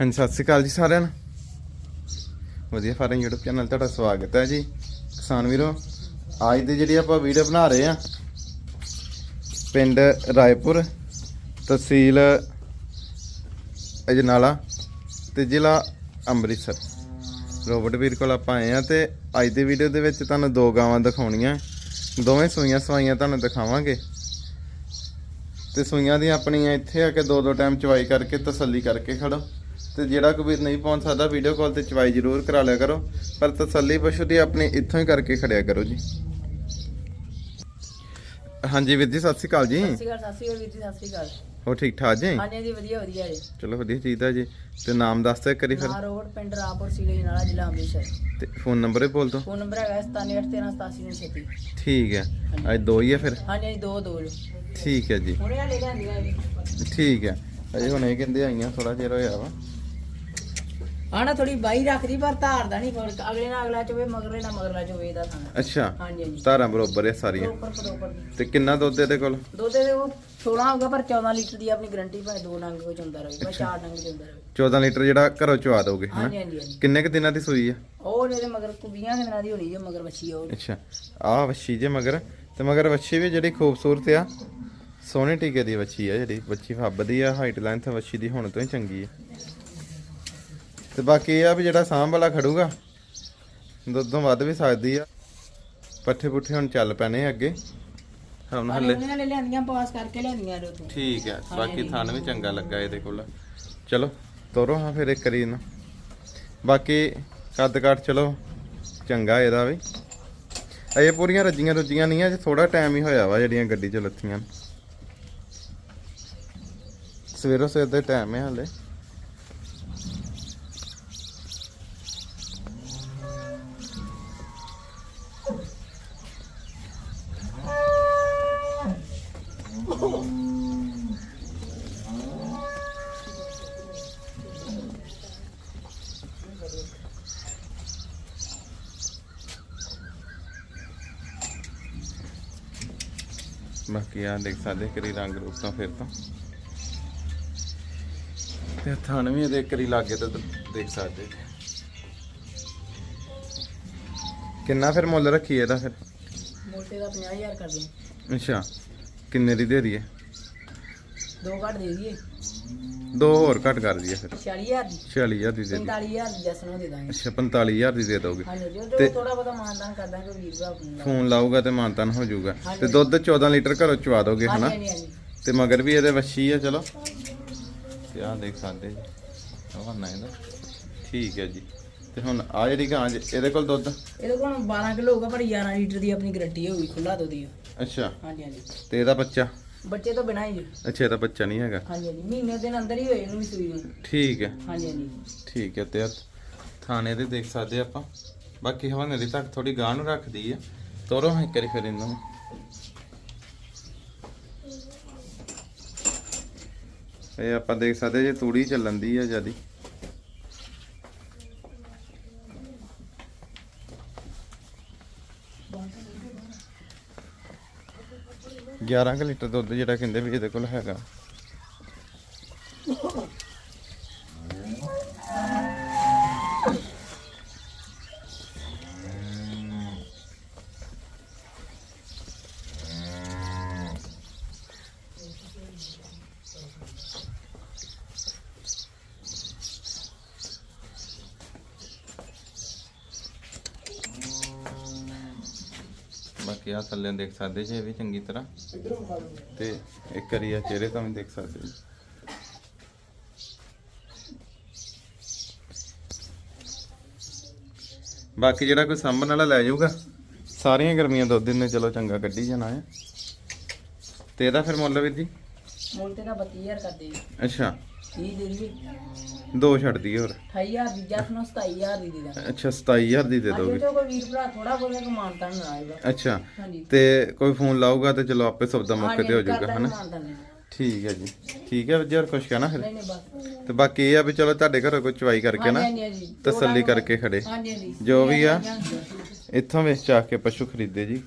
ਹਾਂਜੀ, ਸਤਿ ਸ਼੍ਰੀ ਅਕਾਲ ਜੀ ਸਾਰਿਆਂ ਨੂੰ। ਵਧੀਆ ਫਾਰਮ YouTube ਚੈਨਲ ਤੁਹਾਡਾ ਸਵਾਗਤ ਹੈ ਜੀ। ਕਿਸਾਨ ਵੀਰੋ, ਅੱਜ ਦੀ ਜਿਹੜੀ ਆਪਾਂ ਵੀਡੀਓ ਬਣਾ ਰਹੇ ਆ ਪਿੰਡ ਰਾਏਪੁਰ, ਤਹਿਸੀਲ ਅਜਨਾਲਾ ਤੇ ਜ਼ਿਲ੍ਹਾ ਅੰਮ੍ਰਿਤਸਰ। ਰੋਬਰਟ ਵੀਰ ਕੋਲ ਆਪਾਂ ਆਏ ਆ ਤੇ ਅੱਜ ਦੀ ਵੀਡੀਓ ਦੇ ਵਿੱਚ ਤੁਹਾਨੂੰ ਦੋ ਗਾਵਾਂ ਦਿਖਾਉਣੀਆਂ। ਦੋਵੇਂ ਸੂਈਆਂ ਸਵਾਈਆਂ ਤੁਹਾਨੂੰ ਦਿਖਾਵਾਂਗੇ। ਤੇ ਸੂਈਆਂ ਦੀ ਆਪਣੀਆਂ ਇੱਥੇ ਆ ਕੇ ਦੋ ਦੋ ਟਾਈਮ ਚਵਾਈ ਕਰਕੇ ਤਸੱਲੀ ਕਰਕੇ ਖੜੋ। ਤੇ ਜਿਹੜਾ ਕੋਈ ਵੀਰ ਨਹੀਂ ਪਹੁੰਚ ਸਕਦਾ ਵੀਡੀਓ ਕਾਲ ਤੇ ਚਵਾਈ ਜ਼ਰੂਰ ਕਰਾ ਲਿਆ ਕਰੋ। ਪਰ ਤਸੱਲੀ ਪਸ਼ੂ ਦੀ ਆਪਣੀ ਇੱਥੋਂ ਹੀ ਕਰਕੇ ਖੜਿਆ ਕਰੋ ਜੀ। ਹਾਂਜੀ ਵੀਰ ਜੀ ਸਤਿ ਸ਼੍ਰੀ ਅਕਾਲ ਜੀ। ਸਤਿ ਸ਼੍ਰੀ ਅਕਾਲ ਸਤਿ ਸ਼੍ਰੀ ਅਕਾਲ ਵੀਰ ਜੀ ਸਤਿ ਸ਼੍ਰੀ ਅਕਾਲ। ਹੋ ਠੀਕ ਠਾਕ ਜੀ? ਹਾਂਜੀ ਹਾਂਜੀ ਵਧੀਆ ਵਧੀਆ ਜੀ। ਚਲੋ ਵਧੀਆ ਚੀਜ਼ ਜੀ। ਤੇ ਨਾਮ ਦੱਸ ਦਿਓ ਕਰੀ ਫਿਰ। ਨਾ ਰੋਡ ਪਿੰਡ ਰਾਪੁਰ ਸੀਲੇ ਨਾਲਾ ਜ਼ਿਲ੍ਹਾ ਅੰਮ੍ਰਿਤਸਰ। ਤੇ ਫੋਨ ਨੰਬਰ ਹੀ ਬੋਲ ਦੋ ਫੋਨ ਨੰਬਰ ਹੈਗਾ 9781387936 ਠੀਕ ਹੈ। ਅੱਜ ਦੋ ਹੀ ਆ ਫਿਰ। ਹਾਂਜੀ ਹਾਂਜੀ ਦੋ ਦੋ ਜੀ। ਠੀਕ ਹੈ ਜੀ। ਹੁਣੇ ਲੈ ਲਿਆਂਦੀਆਂ ਜੀ। ਠੀਕ ਹੈ। ਅਜੇ ਹੁਣ ਕਹਿੰਦੇ ਆਈਆਂ ਥੋੜਾ ਚਿਰ ਹੋਇਆ ਵਾ। ਆਣਾ ਥੋੜੀ ਬਾਈ ਰੱਖਦੀ ਪਰ ਧਾਰਦਾ ਨਹੀਂ ਫ਼ਰਕ। ਅਗਲੇ ਨਾਲ ਅਗਲਾ ਚੋਵੇ ਮਗਰਲੇ ਨਾਲ ਮਗਰਲਾ ਚੋਵੇ ਇਹਦਾ ਖਾਣਾ। ਅੱਛਾ ਹਾਂਜੀ ਹਾਂਜੀ। ਧਾਰਾਂ ਬਰੋਬਰ ਹੈ ਸਾਰੀਆਂ। ਪ੍ਰੋਪਰ ਪ੍ਰੋਪਰ ਦੀ ਤੇ ਕਿੰਨਾ ਦੁੱਧ ਇਹਦੇ ਕੋਲ? ਦੁੱਧ ਦੇ ਉਹ 16 ਹੋਊਗਾ ਪਰ 14 ਲੀਟਰ ਦੀ ਆਪਣੀ ਗਾਰੰਟੀ ਭਾਵੇਂ ਦੋ ਨੰਗ ਕੋਈ ਚੁੰਦਾ ਰਹੇ ਭਾਵੇਂ ਚਾਰ ਨੰਗ ਚੁੰਦਾ ਰਹੇ 14 ਲੀਟਰ ਜਿਹੜਾ ਘਰੋਂ ਚਵਾ ਦੋਗੇ ਹਾਂਜੀ ਹਾਂਜੀ ਹਾਂਜੀ। ਕਿੰਨੇ ਕੁ ਦਿਨਾਂ ਦੀ ਸੂਈ ਆ? ਉਹ ਜਿਹੜੇ ਮਗਰ ਕੁਬੀਆਂ ਦੇ ਦਿਨਾਂ ਦੀ ਹੋਣੀ ਜੇ ਮਗਰ ਬੱਚੀ ਆ ਉਹ। ਅੱਛਾ ਆਹ ਵੱਛੀ ਜੇ ਮਗਰ। ਤੇ ਮਗਰ ਵੱਛੀ ਵੀ ਜਿਹੜੀ ਖੂਬਸੂਰਤ ਆ ਸੋਹਣੇ ਟੀਕੇ ਦੀ ਵੱਛੀ ਆ ਜਿਹੜੀ ਵੱਛੀ ਫੱਬਦੀ ਆ ਹਾਈਟ ਲੈਂਥ ਵੱਛੀ ਦੀ ਹੁਣ ਤੋਂ ਹੀ ਚੰਗੀ ਆ। ਤੇ ਬਾਕੀ ਇਹ ਆ ਵੀ ਜਿਹੜਾ ਸਾਂਭ ਵਾਲਾ ਖੜੂਗਾ ਦੁੱਧੋਂ ਵੱਧ ਵੀ ਸਕਦੀ ਆ। ਪੱਠੇ ਪੁੱਠੇ ਹੁਣ ਚੱਲ ਪੈਣੇ ਆ ਅੱਗੇ। ਹੁਣ ਹੱਲੇ ਉਹਨਾਂ ਨੇ ਲਿਆਂਦੀਆਂ ਪਾਸ ਕਰਕੇ ਲਿਆਂਦੀਆਂ ਇਹਦੇ ਉੱਥੋਂ ਠੀਕ ਹੈ ਬਾਕੀ ਥਣ ਵੀ ਚੰਗਾ ਲੱਗਾ ਇਹਦੇ ਕੋਲ। ਚਲੋ ਤੋਰੋ ਹਾਂ ਫਿਰ ਇੱਕ ਕਰੀ ਨਾ ਬਾਕੀ ਕੱਦ ਕਾਠ ਚਲੋ ਚੰਗਾ ਇਹਦਾ ਵੀ। ਇਹ ਪੂਰੀਆਂ ਰੱਜੀਆਂ ਰੁੱਜੀਆਂ ਨਹੀਂ ਆ ਜੇ ਥੋੜਾ ਟਾਈਮ ਹੀ ਹੋਇਆ ਵਾ ਜਿਹੜੀਆਂ ਗੱਡੀ ਚ ਲੱਥੀਆਂ। ਸਵੇਰੋਂ ਸਵੇਰ ਦੇ ਟਾਈਮ ਹੈ ਹਾਲੇ। ਬਾਕੀ ਆ ਦੇਖ ਸਕਦੇ ਕਰੀ ਰੰਗ ਰੂਪ ਤਾਂ ਫਿਰ ਤਾਂ। ਤੇ ਥਣ ਵੀ ਇਹਦੇ ਕਰੀ ਲਾਗੇ ਤਾਂ ਦੇਖ ਸਕਦੇ। ਕਿੰਨਾ ਫਿਰ ਮੁੱਲ ਰੱਖੀ ਇਹਦਾ ਫਿਰ? ਮੋਟੇ ਦਾ 50000 ਕਰ ਦੇ ਅੱਛਾ ਕਿੰਨੇ ਦੀ ਦੇ ਦਈਏ? ਦੋ ਘੱਟ ਦੇ ਦਈਏ। ਦੋ ਹੋਰ ਘੱਟ ਕਰ ਦਈਏ ਫਿਰ। 46000 ਦੀ। 46000 ਦੀ ਦੇ ਦਈਏ। 45000 ਦੀ ਜਸਨੋਂ ਦੇ ਦਾਂਗੇ। ਅੱਛਾ 45000 ਦੀ ਦੇ ਦੋਗੇ। ਤੇ- ਥੋੜਾ ਬਹੁਤਾ ਮਾਨਦਾਨ ਕਰ ਦਾਂਗੇ ਵੀਰ ਦਾ ਫੋਨ ਲਾਊਗਾ। ਤੇ ਮਾਨਤਨ ਹੋ ਜਾਊਗਾ। ਤੇ ਦੁੱਧ 14 ਲੀਟਰ ਘਰੋਂ ਚਵਾ ਦੋਗੇ ਹਨਾ? ਤੇ ਮਗਰ ਵੀ ਇਹਦੇ ਵੱਛੀ ਆ ਚਲੋ। ਤੇ ਆਹ ਦੇਖ ਸਕਦੇ ਜੀ। ਆਹ ਨਾ ਇਹਦਾ। ਠੀਕ ਹੈ ਜੀ। ਤੇ ਹੁਣ ਆ ਜਿਹੜੀ ਗਾਂ ਜੇ- ਇਹਦੇ ਕੋਲ ਦੁੱਧ? ਇਹਦੇ ਕੋਲ 12 ਕਿਲੋ ਹੋਊਗਾ ਪਰ 11 ਲੀਟਰ ਦੀ ਆਪਣੀ ਗਾਰੰਟੀ ਹੋਊਗੀ ਖੁੱਲਾ ਦੁੱਧ ਦੀ ਅੱਛਾ। ਹਾਂਜੀ ਹਾਂਜੀ। ਤੇ ਇਹਦਾ ਬੱਚਾ? ਬੱਚੇ ਤੋਂ ਬਿਨਾਂ ਹੀ ਜੀ। ਅੱਛਾ ਇਹਦਾ ਬੱਚਾ ਨਹੀਂ ਹੈਗਾ? ਹਾਂਜੀ ਹਾਂਜੀ। ਮਹੀਨੇ ਦੇ ਅੰਦਰ ਹੀ ਹੋਏ ਇਹਨੂੰ ਵੀ ਸੂਈ ਨੂੰ। ਠੀਕ ਹੈ। ਹਾਂਜੀ ਹਾਂਜੀ। ਠੀਕ ਹੈ ਤੇ ਆਹ ਥਾਣੇ ਦੇ ਦੇਖ ਸਕਦੇ ਆਪਾਂ। ਬਾਕੀ ਹਵਾਨੇ ਦੀ ਤੱਕ ਥੋੜੀ ਗਾਂ ਨੂੰ ਰੱਖਦੀ ਆ। ਤੋਰੋ ਹਾਂ ਕਰੀ ਫਿਰ ਇਹਨਾਂ। ਨੂੰ ਇਹ ਆਪਾਂ ਦੇਖ ਸਕਦੇ ਜੇ ਤੂੜੀ ਚੱਲਣ ਦੀ ਆ ਜਿਆਦੀ। ਗਿਆਰਾਂ ਕੁ ਲੀਟਰ ਦੁੱਧ ਜਿਹੜਾ ਕਹਿੰਦੇ ਵੀ ਇਹਦੇ ਕੋਲ ਹੈਗਾ। ਬਾਕੀ ਆ ਥੱਲੇ ਦੇਖ ਸਕਦੇ ਜੀ ਇਹ ਵੀ ਚੰਗੀ ਤਰ੍ਹਾਂ। ਤੇ ਇੱਕ ਵਾਰੀ ਆ ਚਿਹਰੇ ਤੋਂ ਵੀ ਦੇਖ ਸਕਦੇ ਜੀ ਬਾਕੀ ਜਿਹੜਾ ਕੋਈ ਸਾਂਭਣ ਵਾਲਾ ਲੈ ਜਾਊਗਾ ਸਾਰੀਆਂ ਗਰਮੀਆਂ ਦੁੱਧ ਨੇ ਚਲੋ ਚੰਗਾ ਕੱਢੀ ਜਾਣਾ ਹੈ। ਤੇ ਇਹਦਾ ਫਿਰ ਮੁੱਲ ਵੀਰ ਜੀ? ਮੁੱਲ ਤੇ ਦਾ 32000 ਕਰ ਦੇ ਅੱਛਾ। 30 ਦੇ ਦੋ ਛੱਡ ਦਈਏ ਹੋਰ। 28000 ਦੀ ਜਸਨੋਂ 27000 ਦੀ ਦੇ ਦਾਂਗੇ। ਅੱਛਾ 27000 ਦੀ ਦੇ ਦੋਗੇ। ਜੋ ਕੋਈ ਵੀਰ ਭਰਾ ਥੋੜਾ ਬੋਲੇ ਕੋ ਮਾਨਤਾ ਨਾ ਆਏਗਾ। ਅੱਛਾ ਹਾਂਜੀ। ਤੇ ਕੋਈ ਫੋਨ ਲਾਊਗਾ ਤੇ ਚਲੋ ਆਪੇ ਸਬਦਾ ਮੌਕੇ ਤੇ ਹੋ ਜਾਊਗਾ ਹਨਾ? ਨਹੀਂ। ਠੀਕ ਹੈ ਜੀ। ਠੀਕ ਹੈ ਜੀ ਹੋਰ ਕੁਛ ਕਹਿਣਾ ਫਿਰ? ਨਹੀਂ ਨਹੀਂ ਬਸ। ਤੇ ਬਾਕੀ ਇਹ ਆ ਵੀ ਚਲੋ ਤੁਹਾਡੇ ਘਰੋਂ ਕੋਈ ਚਵਾਈ ਕਰਕੇ ਨਾ ਹਾਂਜੀ ਹਾਂਜੀ ਤਸੱਲੀ ਕਰਕੇ ਖੜੇ। ਹਾਂਜੀ ਹਾਂਜੀ। ਜੋ ਵੀ ਆ ਇੱਥੋਂ ਵੇਚ ਚਾ ਕੇ ਪਸ਼ੂ ਖਰੀਦੇ ਜੀ।